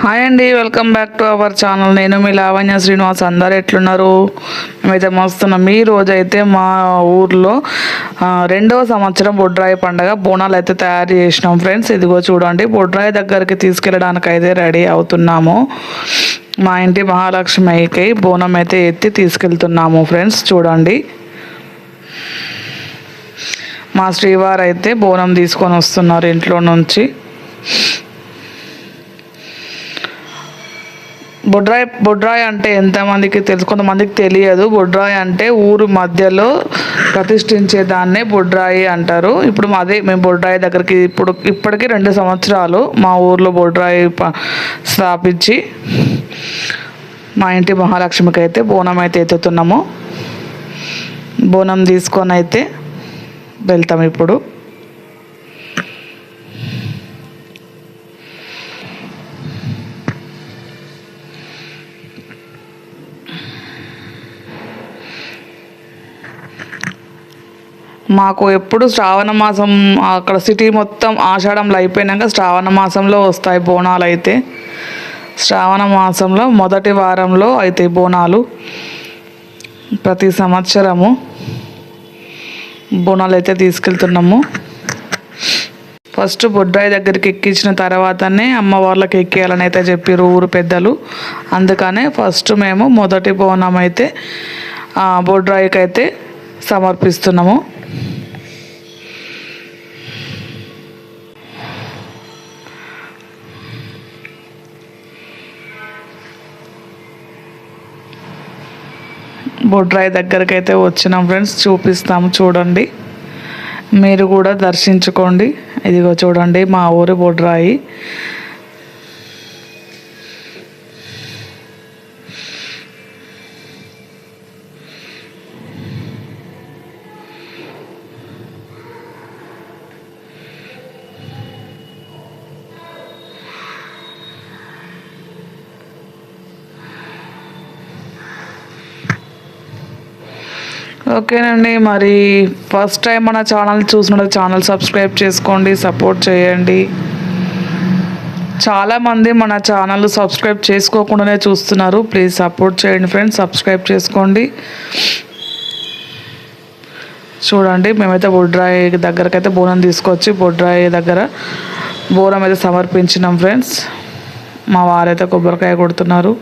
Hi అండి welcome back to our channel. నేను మీ లావణ్య శ్రీనివాస్. అందరు ఎట్లున్నారు? మేమైతే మస్తున్నాం. ఈ రోజు అయితే మా ఊర్లో రెండవ సంవత్సరం బొడ్రాయి పండగ. బోనాలు అయితే తయారు చేసినాం ఫ్రెండ్స్. ఇదిగో చూడండి బొడ్రాయి దగ్గరికి తీసుకెళ్ళడానికి అయితే రెడీ అవుతున్నాము. మా ఇంటి మహాలక్ష్మికి బోనం అయితే ఎత్తి తీసుకెళ్తున్నాము ఫ్రెండ్స్. చూడండి. మా శ్రీవారు అయితే బోనం తీసుకొని వస్తున్నారు ఇంట్లో నుంచి. బొడ్రాయి బొడ్రాయి అంటే ఎంతమందికి తెలుసు? కొంతమందికి తెలియదు. బొడ్రాయి అంటే ఊరు మధ్యలో ప్రతిష్ఠించే దాన్నే బొడ్రాయి అంటారు. ఇప్పుడు అదే మేము బొడ్రాయి దగ్గరికి ఇప్పుడు ఇప్పటికీ రెండు సంవత్సరాలు మా ఊర్లో బొడ్రాయి స్థాపించి మా ఇంటి మహాలక్ష్మికి అయితే బోనం అయితే ఎత్తుతున్నాము. బోనం తీసుకొని అయితే వెళ్తాం ఇప్పుడు. మాకు ఎప్పుడు శ్రావణ మాసం అక్కడ సిటీ మొత్తం ఆషాఢంలో అయిపోయినాక శ్రావణ మాసంలో వస్తాయి బోనాలు అయితే. శ్రావణ మాసంలో మొదటి వారంలో అవుతాయి బోనాలు. ప్రతి సంవత్సరము బోనాలు అయితే తీసుకెళ్తున్నాము. ఫస్ట్ బొడ్రాయి దగ్గరికి ఎక్కించిన తర్వాతనే అమ్మవార్లకు ఎక్కేయాలని అయితే చెప్పారు ఊరు పెద్దలు. అందుకనే ఫస్ట్ మేము మొదటి బోనం అయితే బొడ్రాయికి అయితే సమర్పిస్తున్నాము. బొడ్రాయి దగ్గరికి అయితే వచ్చినాం ఫ్రెండ్స్. చూపిస్తాము చూడండి. మీరు కూడా దర్శించుకోండి. ఇదిగో చూడండి మా ఊరు బొడ్రాయి. ఓకేనండి మరి ఫస్ట్ టైం మన ఛానల్ చూసిన ఛానల్ సబ్స్క్రైబ్ చేసుకోండి సపోర్ట్ చేయండి. చాలామంది మన ఛానల్ సబ్స్క్రైబ్ చేసుకోకుండానే చూస్తున్నారు. ప్లీజ్ సపోర్ట్ చేయండి ఫ్రెండ్స్ సబ్స్క్రైబ్ చేసుకోండి. చూడండి మేమైతే బొడ్రాయి దగ్గరకైతే బోనం తీసుకొచ్చి బొడ్రాయి దగ్గర బోనం అయితే సమర్పించినాం ఫ్రెండ్స్. మా వారైతే కొబ్బరికాయ కొడుతున్నారు.